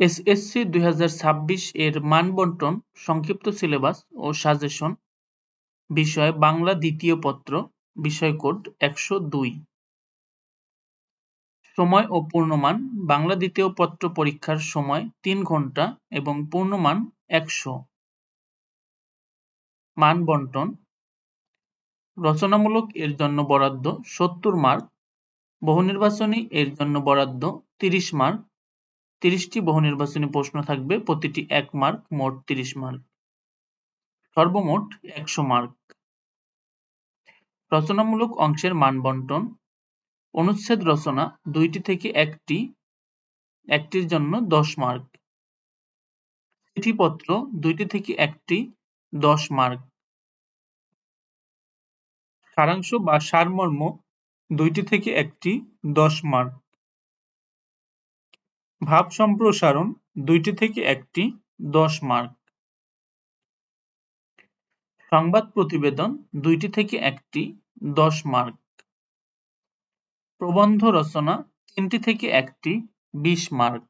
SSC দুই হাজার ছাব্বিশ এর মানবন্টন, সংক্ষিপ্ত সিলেবাস ও সাজেশন বিষয় বাংলা দ্বিতীয় পত্র, বিষয় কোড একশো দুই। সময় ও পূর্ণমান, বাংলা দ্বিতীয় পত্র পরীক্ষার সময় তিন ঘণ্টা এবং পূর্ণমান একশো। মান বন্টন রচনামূলক এর জন্য বরাদ্দ সত্তর মার্ক বহুনির্বাচনী এর জন্য বরাদ্দ তিরিশ মার্ক তিরিশটি বহুনির্বাচনী প্রশ্ন থাকবে, প্রতিটি এক মার্ক মোট তিরিশ মার্ক সর্বমোট একশো মার্ক রচনামূলক অংশের মান বন্টন, অনুচ্ছেদ রচনা দুইটি থেকে একটি, একটির জন্য দশ মার্ক চিঠিপত্র দুইটি থেকে একটি, দশ মার্ক সারাংশ বা সারমর্ম দুইটি থেকে একটি, দশ মার্ক ভাব সম্প্রসারণ দুইটি থেকে একটি, দশ মার্ক। সংবাদ প্রতিবেদন দুইটি থেকে একটি, দশ মার্ক। প্রবন্ধ রচনা তিনটি থেকে একটি, বিশ মার্ক।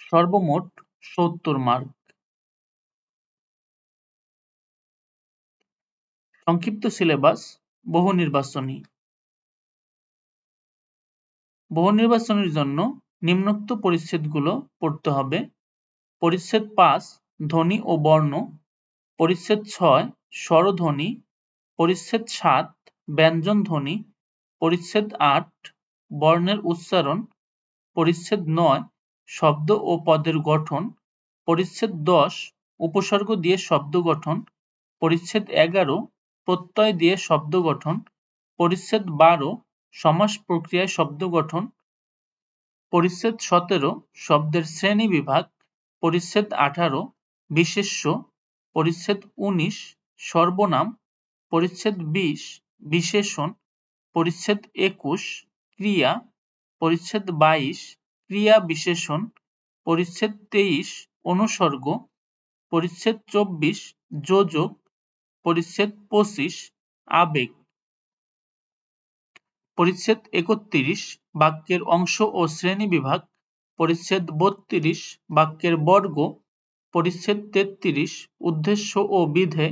সর্বমোট সত্তর মার্ক। সংক্ষিপ্ত সিলেবাস বহু নির্বাচনী। বহু নির্বাচনের জন্য নিম্নোক্ত পরিচ্ছেদগুলো পড়তে হবে। পরিচ্ছেদ পাঁচ, ধ্বনি ও বর্ণ। পরিচ্ছেদ ছয়, স্বরধ্বনি। পরিচ্ছেদ সাত, ব্যঞ্জন ধ্বনি। পরিচ্ছেদ আট, বর্ণের উচ্চারণ। পরিচ্ছেদ নয়, শব্দ ও পদের গঠন। পরিচ্ছেদ দশ, উপসর্গ দিয়ে শব্দ গঠন। পরিচ্ছেদ এগারো, প্রত্যয় দিয়ে শব্দ গঠন। পরিচ্ছেদ বারো সমাস প্রক্রিয়ায় শব্দ গঠন, পরিচ্ছেদ সতেরো, শব্দের শ্রেণি বিভাগ, পরিচ্ছেদ আঠারো, বিশেষ্য, পরিচ্ছেদ উনিশ, সর্বনাম, পরিচ্ছেদ বিশ, বিশেষণ, পরিচ্ছেদ একুশ, ক্রিয়া, পরিচ্ছেদ বাইশ, ক্রিয়া বিশেষণ, পরিচ্ছেদ তেইশ, অনুসর্গ, পরিচ্ছেদ চব্বিশ, যোজক, পরিচ্ছেদ পঁচিশ, আবেগ। পরিচ্ছেদ একত্রিশ, বাক্যের অংশ ও শ্রেণি বিভাগ, পরিচ্ছেদ বত্রিশ, বাক্যের বর্গ, পরিচ্ছেদ তেত্রিশ, উদ্দেশ্য ও বিধে,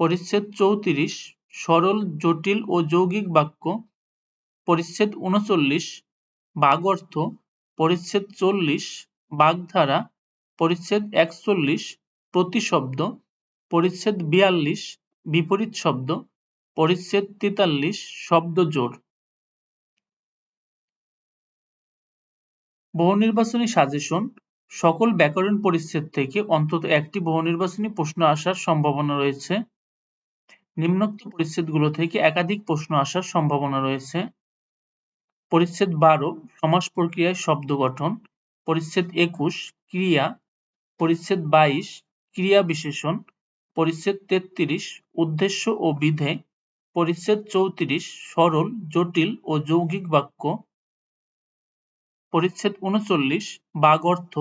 পরিচ্ছেদ চৌত্রিশ, সরল, জটিল ও যৌগিক বাক্য, পরিচ্ছেদ উনচল্লিশ বাগর্থ পরিচ্ছেদ চল্লিশ, বাগধারা, পরিচ্ছেদ একচল্লিশ, প্রতিশব্দ, পরিচ্ছেদ বিয়াল্লিশ, বিপরীত শব্দ, পরিচ্ছেদ তেতাল্লিশ শব্দ বহুনির্বাচনী সাজেশন, সকল ব্যাকরণ পরিচ্ছেদ থেকে অন্তত একটি বহুনির্বাচনী প্রশ্ন আসার সম্ভাবনা রয়েছে। নিম্নোক্ত পরিচ্ছেদগুলো থেকে একাধিক প্রশ্ন আসার সম্ভাবনা রয়েছে। পরিচ্ছেদ বারো, সমাস প্রক্রিয়ায় শব্দ গঠন। পরিচ্ছেদ একুশ, ক্রিয়া। পরিচ্ছেদ বাইশ, ক্রিয়া বিশেষণ। পরিচ্ছেদ তেত্রিশ, উদ্দেশ্য ও বিধে। পরিচ্ছেদ চৌত্রিশ, সরল, জটিল ও যৌগিক বাক্য। পরিচ্ছেদ উনচল্লিশ, বাগ অর্থ,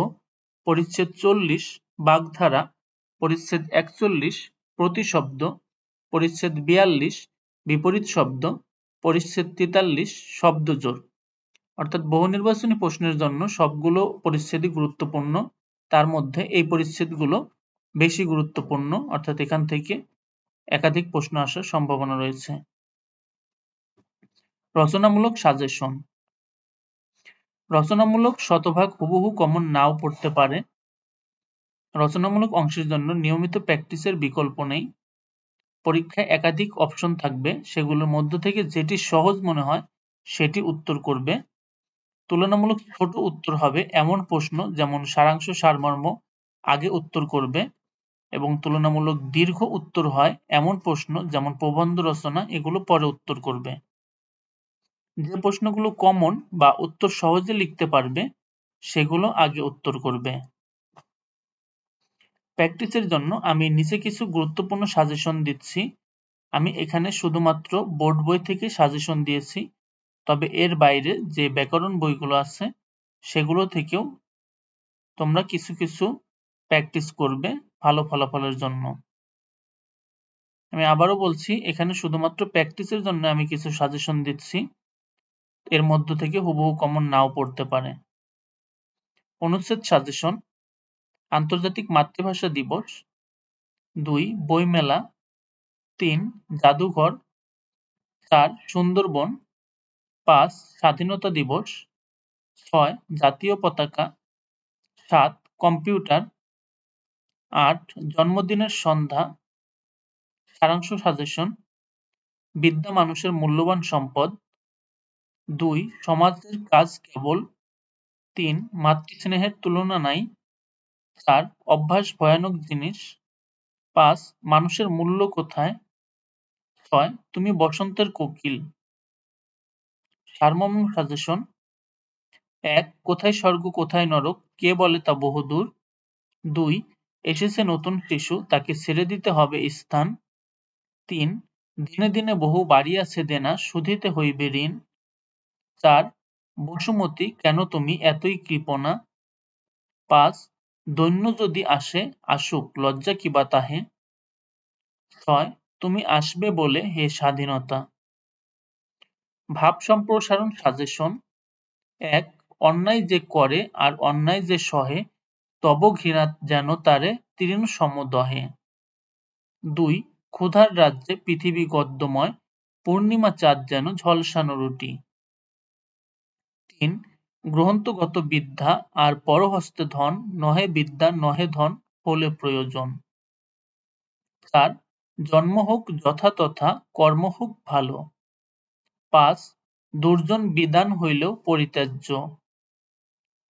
পরিচ্ছেদ চল্লিশ, বাগধারা, পরিচ্ছেদ একচল্লিশ, প্রতিশব্দ, পরিচ্ছেদ বিয়াল্লিশ, বিপরীত শব্দ, পরিচ্ছেদ তেতাল্লিশ শব্দজোর অর্থাৎ বহু নির্বাচনী প্রশ্নের জন্য সবগুলো পরিচ্ছেদই গুরুত্বপূর্ণ। তার মধ্যে এই পরিচ্ছেদগুলো বেশি গুরুত্বপূর্ণ, অর্থাৎ এখান থেকে একাধিক প্রশ্ন আসার সম্ভাবনা রয়েছে। রচনামূলক সাজেশন। রচনামূলক শতভাগ হুবহু কমন নাও পড়তে পারে। রচনামূলক অংশের জন্য নিয়মিত প্র্যাকটিসের বিকল্প নেই। পরীক্ষায় একাধিক অপশন থাকবে, সেগুলোর মধ্য থেকে যেটি সহজ মনে হয়, সেটি উত্তর করবে। তুলনামূলক ছোট উত্তর হবে এমন প্রশ্ন যেমন সারাংশ সারমর্ম আগে উত্তর করবে এবং তুলনামূলক দীর্ঘ উত্তর হয় এমন প্রশ্ন যেমন প্রবন্ধ রচনা এগুলো পরে উত্তর করবে। যে প্রশ্নগুলো কমন বা উত্তর সহজে লিখতে পারবে, সেগুলো আগে উত্তর করবে। প্র্যাকটিসের জন্য আমি নিচে কিছু গুরুত্বপূর্ণ সাজেশন দিচ্ছি। আমি এখানে শুধুমাত্র বোর্ড বই থেকে সাজেশন দিয়েছি। তবে এর বাইরে যে ব্যাকরণ বইগুলো আছে, সেগুলো থেকেও তোমরা কিছু কিছু প্র্যাকটিস করবে ভালো ফলাফলের জন্য। আমি আবারও বলছি, এখানে শুধুমাত্র প্র্যাকটিসের জন্য আমি কিছু সাজেশন দিচ্ছি। এর মধ্য থেকে হুবহু কমন নাও পড়তে পারে। অনুচ্ছেদ সাজেশন আন্তর্জাতিক মাতৃভাষা দিবস, দুই, বইমেলা, তিন, জাদুঘর, চার, সুন্দরবন, পাঁচ, স্বাধীনতা দিবস, ছয়, জাতীয় পতাকা, সাত, কম্পিউটার, আট, জন্মদিনের সন্ধ্যা, সারাংশ সাজেশন বিদ্যা মানুষের মূল্যবান সম্পদ দুই, সমাজের কাজ কেবল। তিন, মাতৃস্নেহের তুলনা নাই। চার, অভ্যাস ভয়ানক জিনিস। পাঁচ, মানুষের মূল্য কোথায়? ছয়, তুমি বসন্তের কোকিল। সারমর্ম সাজেশন এক, কোথায় স্বর্গ, কোথায় নরক? কে বলে তা বহুদূর? দুই, এসেছে নতুন শিশু, তাকে ছেড়ে দিতে হবে স্থান। তিন, দিনে দিনে বহু বাড়িয়াছে দেনা শুধিতে হইবে ঋণ। চার, বসুমতী, কেন তুমি এতই কৃপণা? পাঁচ, দৈন্য যদি আসে, আসুক, লজ্জা কিবা তাহে? ছয়, তুমি আসবে বলে হে স্বাধীনতা? ভাব সম্প্রসারণ সাজেশন এক, অন্যায় যে করে আর অন্যায় যে সহে, তব ঘৃণা যেন তারে তৃণ সমদহে। দুই, ক্ষুধার রাজ্যে পৃথিবী গদ্যময়, পূর্ণিমা চাঁদ যেন ঝলসানো রুটি। তিন গ্রহন্তগত বিদ্যা আর পরহস্তে ধন, নহে বিদ্যা, নহে ধন হলে প্রয়োজন। চার, জন্ম হোক যথাতথা কর্ম হোক ভালো। পাঁচ, দুর্জন বিধান হইলেও পরিত্যাজ্য।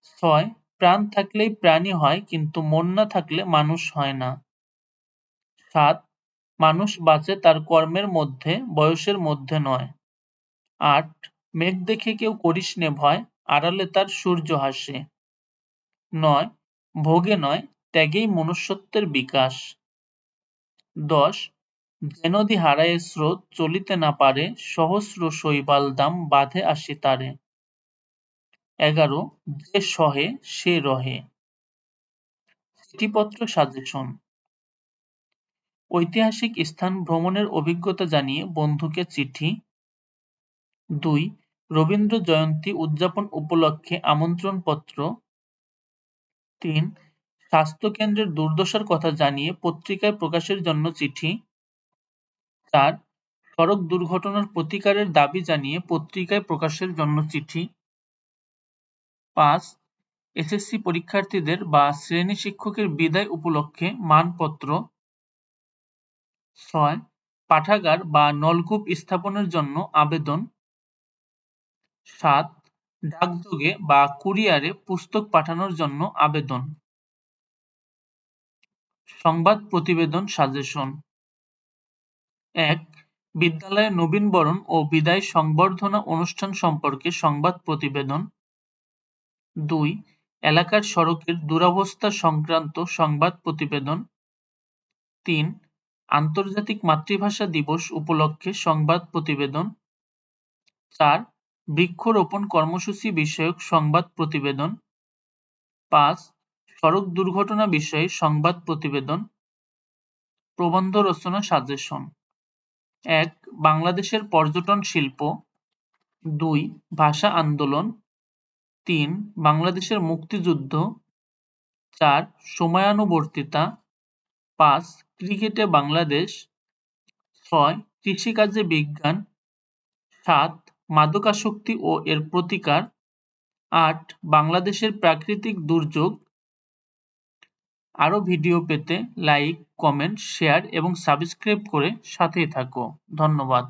ছয়, প্রাণ থাকলেই প্রাণী হয়, কিন্তু মন না থাকলে মানুষ হয় না। সাত, মানুষ বাঁচে তার কর্মের মধ্যে, বয়সের মধ্যে নয়। আট মেঘ দেখে কেউ করিস নে ভয়, আড়ালে তার সূর্য হাসে। নয়, ভোগে নয়, ত্যাগেই মনুষ্যত্বের বিকাশ। দশ যে নদী হারায় স্রোত চলিতে না পারে, সহস্র শৈবাল দাম বাঁধে আসি তারে। এগারো, যে সহে, সে রহে। চিঠিপত্র সাজেশন। ঐতিহাসিক স্থান ভ্রমণের অভিজ্ঞতা জানিয়ে বন্ধুকে চিঠি। দুই রবীন্দ্র জয়ন্তী উদযাপন উপলক্ষে আমন্ত্রণপত্র তিন স্বাস্থ্য কেন্দ্রের দুর্দশার কথা জানিয়ে পত্রিকায় প্রকাশের জন্য চিঠি চার, সড়ক দুর্ঘটনার প্রতিকারের দাবি জানিয়ে পত্রিকায় প্রকাশের জন্য চিঠি পাঁচ, এসএসসি পরীক্ষার্থীদের বা শ্রেণি শিক্ষকের বিদায় উপলক্ষে মানপত্র ছয়, পাঠাগার বা নলকূপ স্থাপনের জন্য আবেদন সাত ডাকযোগে বা কুরিয়ারে পুস্তক পাঠানোর জন্য আবেদন। সংবাদ প্রতিবেদন সাজেশন। এক, বিদ্যালয়ে নবীনবরণ ও বিদায় সংবর্ধনা অনুষ্ঠান সম্পর্কে সংবাদ প্রতিবেদন। দুই, এলাকার সড়কের দুরবস্থা সংক্রান্ত সংবাদ প্রতিবেদন। তিন, আন্তর্জাতিক মাতৃভাষা দিবস উপলক্ষে সংবাদ প্রতিবেদন। চার বৃক্ষরোপণ কর্মসূচি বিষয়ক সংবাদ প্রতিবেদন পাঁচ, সড়ক দুর্ঘটনা বিষয়ে সংবাদ প্রতিবেদন, প্রবন্ধ রচনা সাজেশন। এক, বাংলাদেশের পর্যটন শিল্প। দুই, ভাষা আন্দোলন। তিন, বাংলাদেশের মুক্তিযুদ্ধ। চার, সময়ানুবর্তিতা। পাঁচ, ক্রিকেটে বাংলাদেশ। ছয়, কৃষিকাজে বিজ্ঞান। সাত মাদকাসক্তি ও এর প্রতিকার। আট, বাংলাদেশের প্রাকৃতিক দুর্যোগ। আরও ভিডিও পেতে লাইক, কমেন্ট, শেয়ার এবং সাবস্ক্রাইব করে সাথেই থাকো। ধন্যবাদ।